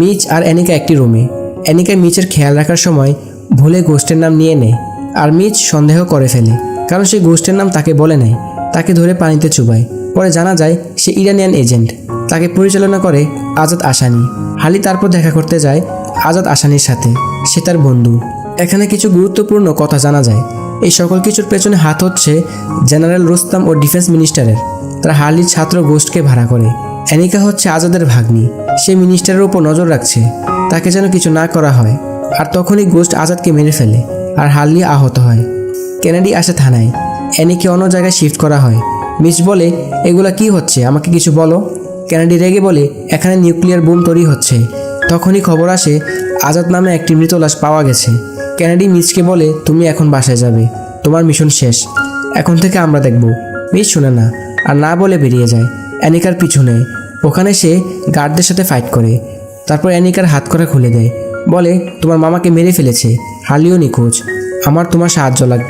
Miss আর অ্যানিকা একটি রুমে। অ্যানিকা মিচের খেয়াল রাখার সময় ভুলে গোষ্ঠের নাম নিয়ে নেয় আর মিচ সন্দেহ করে ফেলে, কারণ সেই গোষ্ঠের নাম তাকে বলে নাই, তাকে ধরে পানিতে চুবায়। পরে জানা যায় সে ইরানিয়ান এজেন্ট, তাকে পরিচালনা করে আজাদ আসানি হালি তারপর দেখা করতে যায় আজাদ আসানির সাথে, সে তার বন্ধু। এখানে কিছু গুরুত্বপূর্ণ কথা জানা যায়। এই সকল কিছুর পেছনে হাত হচ্ছে জেনারেল রুস্তাম ও ডিফেন্স মিনিস্টারের। তারা হার্লির ছাত্র গোষ্ঠকে ভাড়া করে। অ্যানিকা হচ্ছে আজাদের ভাগ্নি। সে মিনিস্টারের উপর নজর রাখছে। তাকে যেন কিছু না করা হয়। আর তখনই গোস্ট আজাদকে মেরে ফেলে আর হার্লি আহত হয়। কেনেডি আসে থানায়। অ্যানিকে অন্য জায়গায় শিফট করা হয়। মিস বলে, এগুলা কি হচ্ছে? আমাকে কিছু বলো? কেনেডি রেগে বলে, এখানে নিউক্লিয়ার বোম তৈরি হচ্ছে। তখনই খবর আসে, আজাদ নামে একটি মৃত লাশ পাওয়া গেছে। কেনেডি মিসকে বলে, তুমি এখন বাসায় যাবে। তোমার মিশন শেষ। এখন থেকে আমরা দেখব। মিস শুনে না, আর না বলে বেরিয়ে যায়। অ্যানিকার পিছনে। ওখানে সে গার্ডদের সাথে ফাইট করে। তারপর অ্যানিকার হাত করা খুলে দেয়। বলে, তোমার মামাকে মেরে ফেলেছে। হার্লিও নিখোঁজ। আমার তোমার সাহায্য লাগবে।